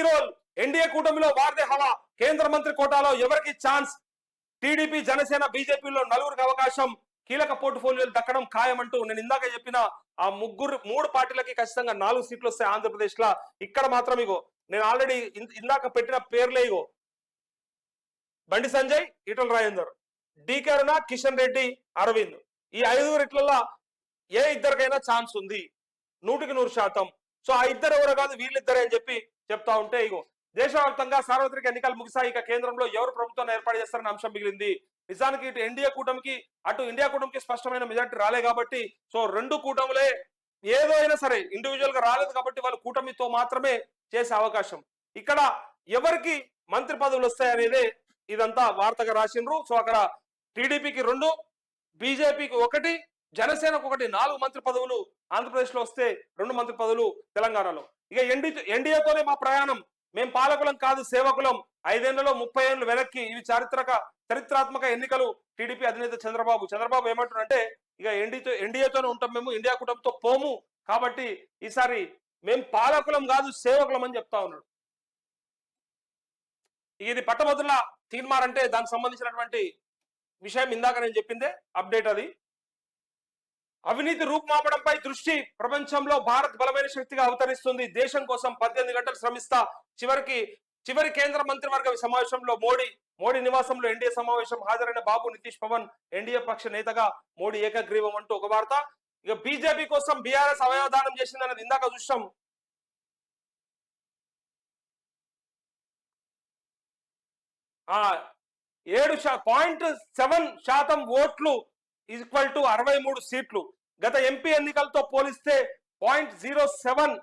Role NDA కూటమిలో వారిదే హవా. కేంద్ర మంత్రి కోటాలో ఎవరికి ఛాన్స్? టీడీపీ జనసేన బీజేపీలో నలుగురికి అవకాశం. కీలక పోర్ట్ఫోలియోలు దక్కడం ఖాయమంటూ నేను ఇందాక చెప్పిన ఆ ముగ్గురు మూడు పార్టీలకి ఖచ్చితంగా నాలుగు సీట్లు వస్తాయి ఆంధ్రప్రదేశ్ లా ఇక్కడ మాత్రం ఇగో నేను ఆల్రెడీ ఇందాక పెట్టిన పేర్లే ఇగో. బండి సంజయ్ ఈటల రాజేందర్. డి అరుణ కిషన్ రెడ్డి అరవింద్. ఈ ఐదుగురిట్లలో ఏ ఇద్దరికైనా ఛాన్స్ ఉంది. నూటికి నూరు శాతం. సో ఆ ఇద్దరు ఎవరో కాదు వీళ్ళిద్దరే అని చెప్పి చెప్తా ఉంటే ఇగో దేశవ్యాప్తంగా సార్వత్రిక ఎన్నికలు ముగిసాయి ఇక కేంద్రంలో ఎవరు ప్రభుత్వాన్ని ఏర్పాటు చేస్తారని అంశం మిగిలింది. నిజానికి ఇటు ఎన్డీఏ కూటమికి అటు ఇండియా కూటమికి స్పష్టమైన మెజార్టీ రాలే కాబట్టి సో రెండు కూటములే ఏదో అయినా సరే ఇండివిజువల్గా రాలేదు కాబట్టి వాళ్ళు కూటమితో మాత్రమే చేసే అవకాశం. ఇక్కడ ఎవరికి మంత్రి పదవులు వస్తాయనేదే ఇదంతా వార్తగా రాసిండ్రు. సో అక్కడ టీడీపీకి రెండు బీజేపీకి ఒకటి జనసేనకు ఒకటి నాలుగు మంత్రి పదవులు ఆంధ్రప్రదేశ్లో వస్తే రెండు మంత్రి పదవులు తెలంగాణలో. ఇక ఎన్డీ ఎన్డీఏతోనే మా ప్రయాణం. మేము పాలకులం కాదు సేవకులం. ఐదేళ్ళలో ముప్పై ఏళ్ళు వెనక్కి ఇవి చారిత్రక చరిత్రాత్మక ఎన్నికలు టీడీపీ అధినేత చంద్రబాబు. చంద్రబాబు ఏమంటున్నారంటే ఇక ఎన్డీతో ఎన్డీఏతోనే ఉంటాం మేము ఇండియా కూటమితో పోము. కాబట్టి ఈసారి మేం పాలకులం కాదు సేవకులం అని చెప్తా ఉన్నాడు. ఇది పట్టభద్రుల తీర్మానంటే దానికి సంబంధించినటువంటి విషయం ఇందాక నేను చెప్పిందే అప్డేట్ అది. అవినీతి రూపుమాపడంపై దృష్టి ప్రపంచంలో భారత్ బలమైన శక్తిగా అవతరిస్తుంది. దేశం కోసం పద్దెనిమిది గంటలు శ్రమిస్తా. చివరికి చివరి కేంద్ర మంత్రివర్గ సమావేశంలో మోడీ మోడీ నివాసంలో ఎన్డీఏ సమావేశం హాజరైన బాబు నితీష్ పవన్ ఎన్డీఏ పక్ష నేతగా మోడీ ఏకగ్రీవం అంటూ ఒక వార్త. ఇక బీజేపీ కోసం బీఆర్ఎస్ అవయవదానం చేసిందన్నది ఇందాక చూసాం ఆ ఏడు పాయింట్ సెవెన్ శాతం ఓట్లు ఈక్వల్ టు అరవై మూడు సీట్లు. గత ఎంపీ ఎన్నికలతో పోలిస్తే point zero seven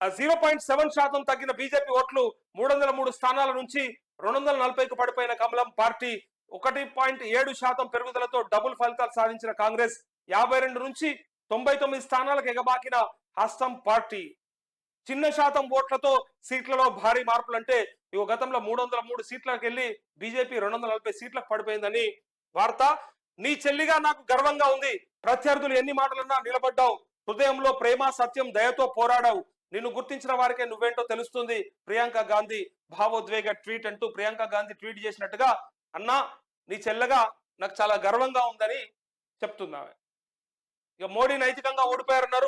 zero point seven శాతం తగ్గిన బీజేపీ ఓట్లు మూడు వందల మూడు స్థానాల నుంచి రెండు వందల నలభైకి పడిపోయిన కమలం పార్టీ ఒకటి పాయింట్ ఏడు శాతం పెరుగుదలతో డబుల్ ఫలితాలు సాధించిన కాంగ్రెస్ యాభై రెండు నుంచి తొంభై తొమ్మిది స్థానాలకు ఎగబాకిన హస్తం పార్టీ. చిన్న శాతం ఓట్లతో సీట్లలో భారీ మార్పులు అంటే గతంలో మూడు వందల మూడు సీట్లకు వెళ్ళి బీజేపీ రెండు వందల నలభై సీట్లకు పడిపోయిందని వార్త. నీ చెల్లిగా నాకు గర్వంగా ఉంది. ప్రత్యర్థులు ఎన్ని మాటలన్నా నిలబడ్డావు. హృదయంలో ప్రేమ సత్యం దయతో పోరాడావు. నిన్ను గుర్తించిన వారికే నువ్వేంటో తెలుస్తుంది. ప్రియాంక గాంధీ భావోద్వేగ ట్వీట్ అంటూ ప్రియాంక గాంధీ ట్వీట్ చేసినట్టుగా అన్నా నీ చెల్లగా నాకు చాలా గర్వంగా ఉందని చెప్తున్నావే. ఇక మోడీ నైతికంగా ఓడిపోయారన్నారు.